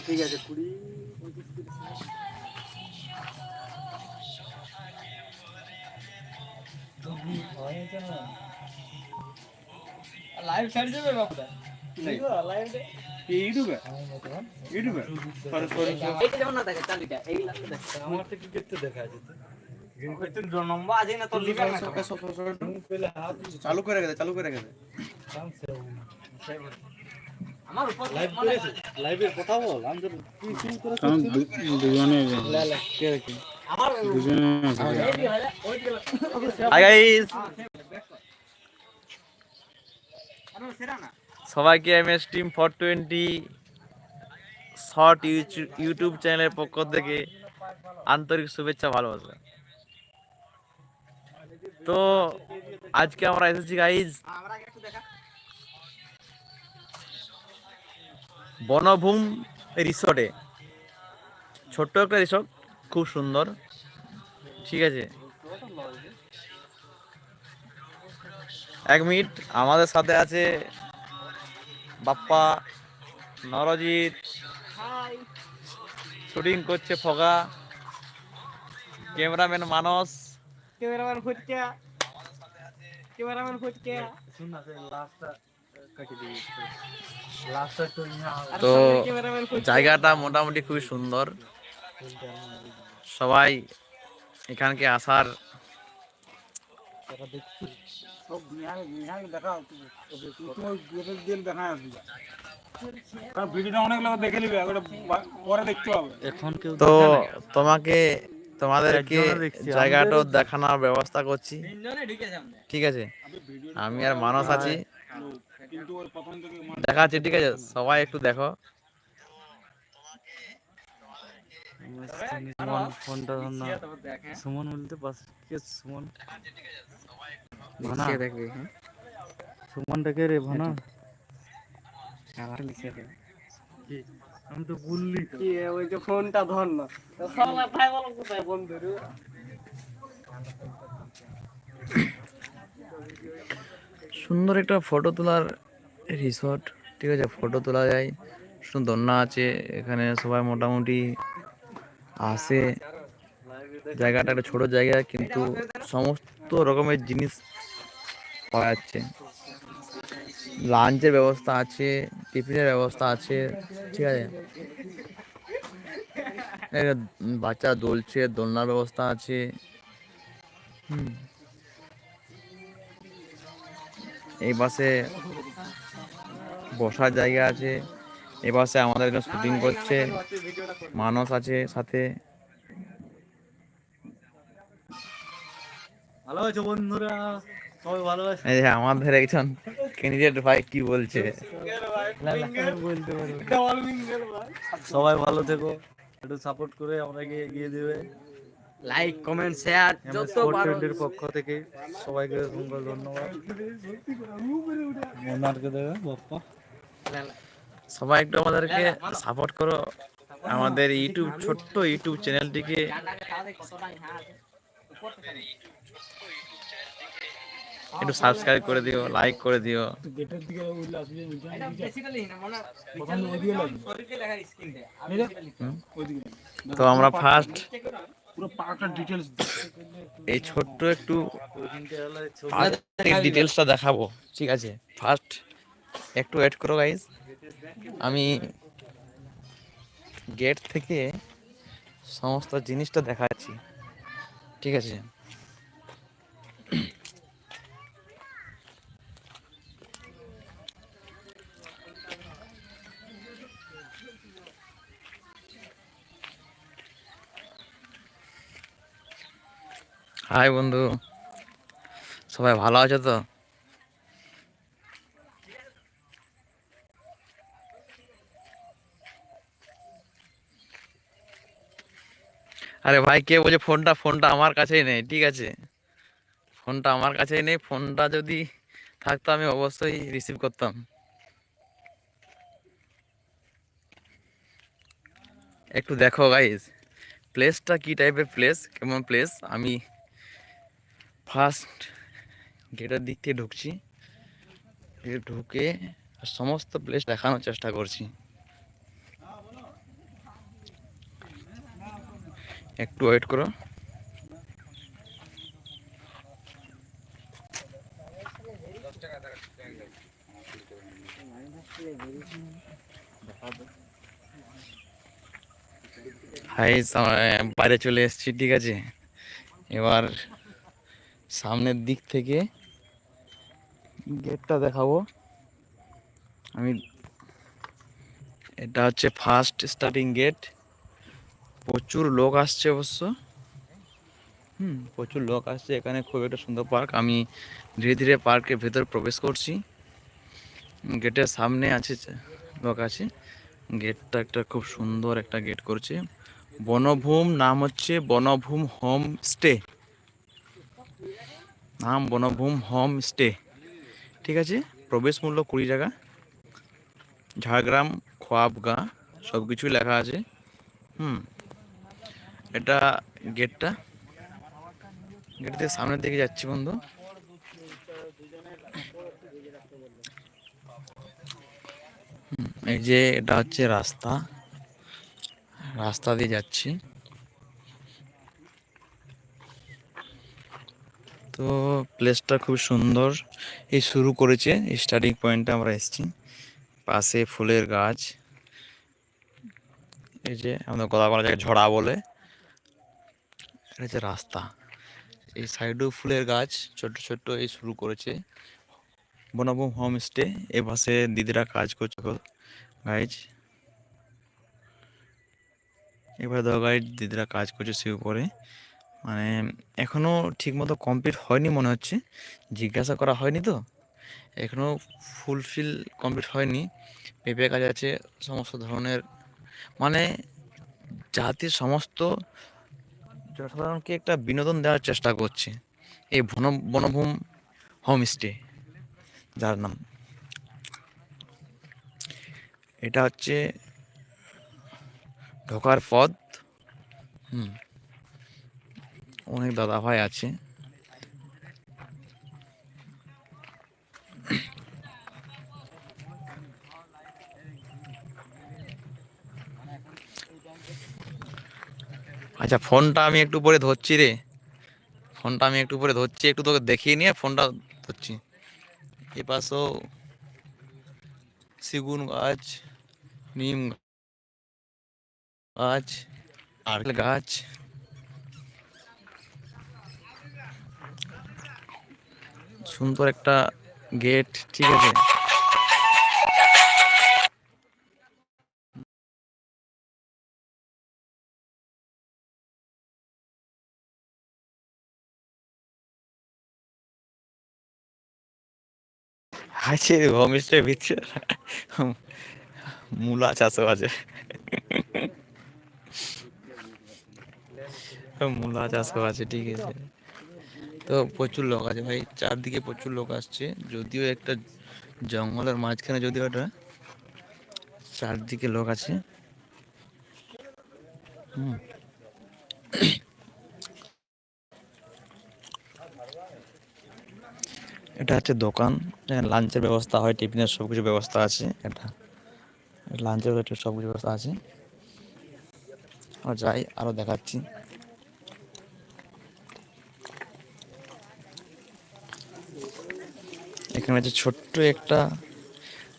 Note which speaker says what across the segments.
Speaker 1: ঠিক আছে কুড়ি
Speaker 2: লাইভ ছাড় যাবে বাবা
Speaker 1: ইউটিউবে? ইউটিউবে?
Speaker 2: এইটা যেমন না দেখে চালিটা এইগুলা তো
Speaker 1: আমার দেখা
Speaker 3: চালু করে গেছে চালু করে গেছে
Speaker 2: আমার এম
Speaker 3: সবাইকে MS team for twenty short YouTube চ্যানেলের পক্ষ থেকে আন্তরিক শুভেচ্ছা ভালোবাসা। তো আজকে আমরা এসেছি গাইজ বনভূম রিসর্টে। ছোট্ট একটা রিসর্ট খুব সুন্দর। ঠিক আছে। এক মিনিট আমাদের সাথে আছে বাপ্পা নরজিৎ। শুটিং করছে Foga. Cameraman Manas.
Speaker 2: Cameraman Phutke. Cameraman Phutke.
Speaker 1: শুন না লাস্টটা কাটি তো ইয়া
Speaker 3: জায়গাটা মোটামুটি খুবই সুন্দর। সবাই এখানকে আসার তো তোমাকে তোমাদেরকে জায়গাটাও দেখানোর ব্যবস্থা করছি। ঠিক আছে? আমি আর মানস আছি।
Speaker 1: থেকে
Speaker 3: দেখাচ্ছি ঠিক আছে, সবাই একটু দেখো।
Speaker 1: সুমন
Speaker 2: দেখে
Speaker 1: বলতে সুমন রে আমি তো বললি
Speaker 2: কি ওই যে ফোনটা ধর না ধরু
Speaker 3: সুন্দর একটা ফটো তোলার রিসর্ট। ঠিক আছে, ফটো তোলা যায়। সুন্দর না আছে, এখানে সবাই মোটামুটি আসে। জায়গাটা একটা ছোট জায়গা, কিন্তু সমস্ত রকমের জিনিস পাওয়া যাচ্ছে। লাঞ্চের ব্যবস্থা আছে, টিফিনের ব্যবস্থা আছে, ঠিক আছে। বাচ্চা দোলছে, দোলনার ব্যবস্থা আছে। এই পাশে বসার জায়গা আছে এই পাশে আমাদের এখানে শুটিং করছে মানস আছে সাথে
Speaker 1: ভালো আছো বন্ধুরা সবাই ভালো আছে
Speaker 3: এই যে আমাদের একজন ক্যান্ডিডেট ভাই কি বলছে
Speaker 1: সবাই ভালো থেকো একটু সাপোর্ট করে আমাকে এগিয়ে দেবে
Speaker 2: লাইক কমেন্ট শেয়ার যত পারো
Speaker 1: এর পক্ষ থেকে সবাইকে অসংখ্য ধন্যবাদ মনারকে দেবে বাপ্পা
Speaker 3: সবাই একটু আমাদেরকে সাপোর্ট করো। আমাদের ইউটিউব ছোট্ট ইউটিউব চ্যানেলটিকে একটু সাবস্ক্রাইব করে দিও লাইক করে দিও। তো আমরা ফার্স্ট এই ছোট্ট একটু ডিটেলসটা দেখাবো ঠিক আছে? ফার্স্ট একটু ওয়েট করো গাইজ আমি গেট থেকে সমস্ত জিনিসটা দেখাচ্ছি। ঠিক আছে? হাই বন্ধু। সবাই ভালো আছো তো? আরে ভাই, কে বলছে ফোনটা ফোনটা আমার কাছেই নেই, ঠিক আছে? ফোনটা আমার কাছেই নেই, ফোনটা যদি থাকতো আমি অবশ্যই রিসিভ করতাম। একটু দেখো গাইজ প্লেসটা কি টাইপের প্লেস কেমন প্লেস আমি ফার্স্ট গেটের দিক থেকে ঢুকছি। ঢুকে সমস্ত প্লেস দেখানোর চেষ্টা করছি। একটু ওয়েট করো। হাই বাইরে চলে এসেছি, ঠিক আছে? এবার সামনের দিক থেকে গেটটা দেখাবো। আমি, এটা হচ্ছে ফার্স্ট স্টার্টিং গেট প্রচুর লোক আসছে অবশ্য। হুম, প্রচুর লোক আসছে। এখানে খুব একটা সুন্দর পার্ক। আমি ধীরে ধীরে পার্কের ভেতর প্রবেশ করছি। গেটের সামনে আছে লোক আছে। গেটটা একটা খুব সুন্দর একটা গেট করছে। বনভূম নাম হচ্ছে বনভূম হোম স্টে। নাম বনভূম হোম স্টে। ঠিক আছে? প্রবেশ মূল্য কুড়ি টাকা। ঝাড়গ্রাম খোয়াবগা সব কিছুই লেখা আছে। হুম। এটা গেটটা। গেট থেকে সামনের দিকে যাচ্ছি বন্ধু। এই যে এটা হচ্ছে রাস্তা। রাস্তা দিয়ে যাচ্ছি। তো প্লেসটা খুব সুন্দর। এই শুরু করেছে স্টার্টিং পয়েন্টে আমরা এসেছি। পাশে ফুলের গাছ। এই যে আমাদের কথা বলা যায় ঝড়া বলে। এটা হচ্ছে রাস্তা, এই সাইডেও ফুলের গাছ ছোট ছোট এই শুরু করেছে। বনভূম হোমস্টে এ পাশে দিদিরা কাজ করছে। গাইজ এবার দেখো গাইড দিদিরা কাজ করছে সে উপরে। মানে এখনও ঠিকমতো কমপ্লিট হয়নি মনে হচ্ছে। জিজ্ঞাসা করা হয়নি তো? এখনও ফুলফিল কমপ্লিট হয়নি। পেঁপে গাছ আছে, সমস্ত ধরনের। মানে জাতির সমস্ত জনসাধারণকে একটা বিনোদন দেওয়ার চেষ্টা করছে। এই বন, বনভূম হোমস্টে, যার নাম। এটা হচ্ছে ঢোকার পথ। হুম। অনেক দাদা ভাই আছে। আচ্ছা ফোনটা আমি একটু পরে ধরছি রে। ফোনটা আমি একটু পরে ধরছি, একটু তোকে দেখিয়ে নিয়ে ফোনটা ধরছি। এ পাশেও সেগুন গাছ, নিম গাছ নারকেল গাছ। সুন্দর একটা গেট, ঠিক আছে? আছে হোমস্টের ভিতরে মূলা চাষও আছে। মূলা চাষও আছে, ঠিক আছে। তো প্রচুর লোক আছে ভাই, চারদিকে প্রচুর লোক আসছে। যদিও একটা জঙ্গলের মাঝখানে যদিও এটা চারদিকে লোক আছে। হুম। এটা হচ্ছে দোকান এখানে লাঞ্চের ব্যবস্থা হয়, টিফিনের সব কিছু ব্যবস্থা আছে, এটা। লাঞ্চের সব কিছু ব্যবস্থা আছে। যাই আরও দেখাচ্ছি। এখানে আছে ছোট্ট একটা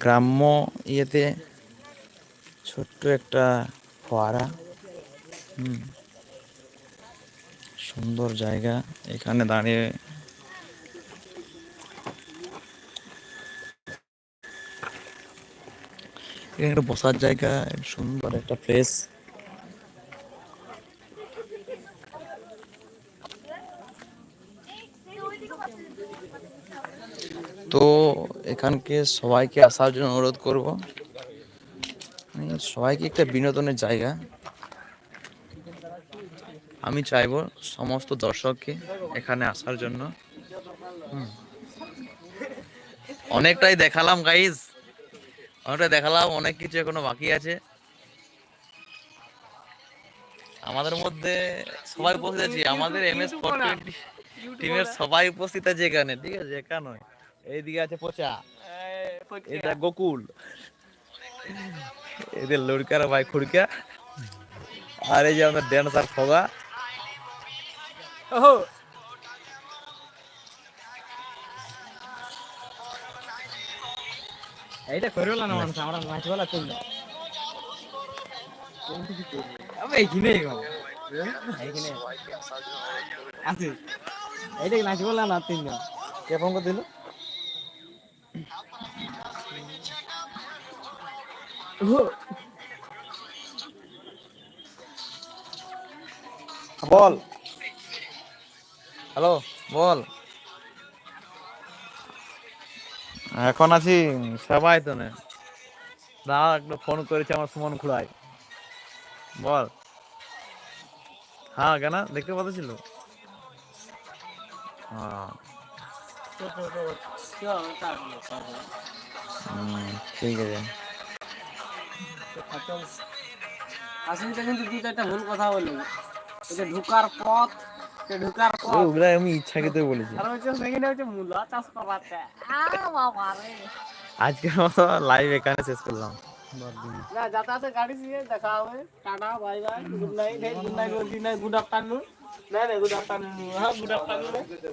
Speaker 3: গ্রাম্য ইয়েতে ছোট্ট একটা ফোয়ারা। হুম। সুন্দর জায়গা। এখানে দাঁড়িয়ে এখানে একটা বসার জায়গা সুন্দর একটা প্লেস তো এখানকে সবাইকে আসার জন্য অনুরোধ করব। মানে সবাইকে একটা বিনোদনের জায়গা। আমি চাইব সমস্ত দর্শককে এখানে আসার জন্য। অনেকটাই দেখালাম গাইজ অনেকটা দেখালাম, অনেক কিছু এখনও বাকি আছে। আমাদের মধ্যে সবাই উপস্থিত আছি, আমাদের এম এস টিমের সবাই উপস্থিত আছে এখানে, ঠিক আছে? একা নয়, এইদিকে আছে পচা, এটা গোকুল। এদের লড়কার ভাই খুড়কা। আর এই যে আমাদের ড্যান্সার ফগা।
Speaker 2: ওহো এইটা করো না মানুষ আমরা মাছ বলা চলবে। আমি এইখানে এইখানে আছে। এইটা নাচ বলা না তিনজন।
Speaker 3: কে ফোন করে দিল বল। হ্যালো বল। এখন আছি। সবাই তো না দাঁড়া একটু ফোন করেছে আমার সুমন খুড়াই বল। হ্যাঁ কেন দেখতে পাচ্ছিল ছিল হ্যাঁ। ঠিক আছে।
Speaker 2: আসলে কিন্তু দুই চারটা ভুল কথা বলি এটা ঢুকার পথ ঢুকার পথ
Speaker 3: ওগুলা আমি ইচ্ছাকৃতই বলেছি।
Speaker 2: আর হচ্ছে সেখানে হচ্ছে মূলা চাষ করাতে। আ বাবা রে।
Speaker 3: আজকের মতো লাইভ এখানে শেষ করলাম।
Speaker 2: না যাতায়াতে গাড়ি দিয়ে দেখা হবে। Tata bye bye good night good night বলছি না গুড আফটারনুন না না গুড আফটারনুন হ্যাঁ গুড আফটারনুন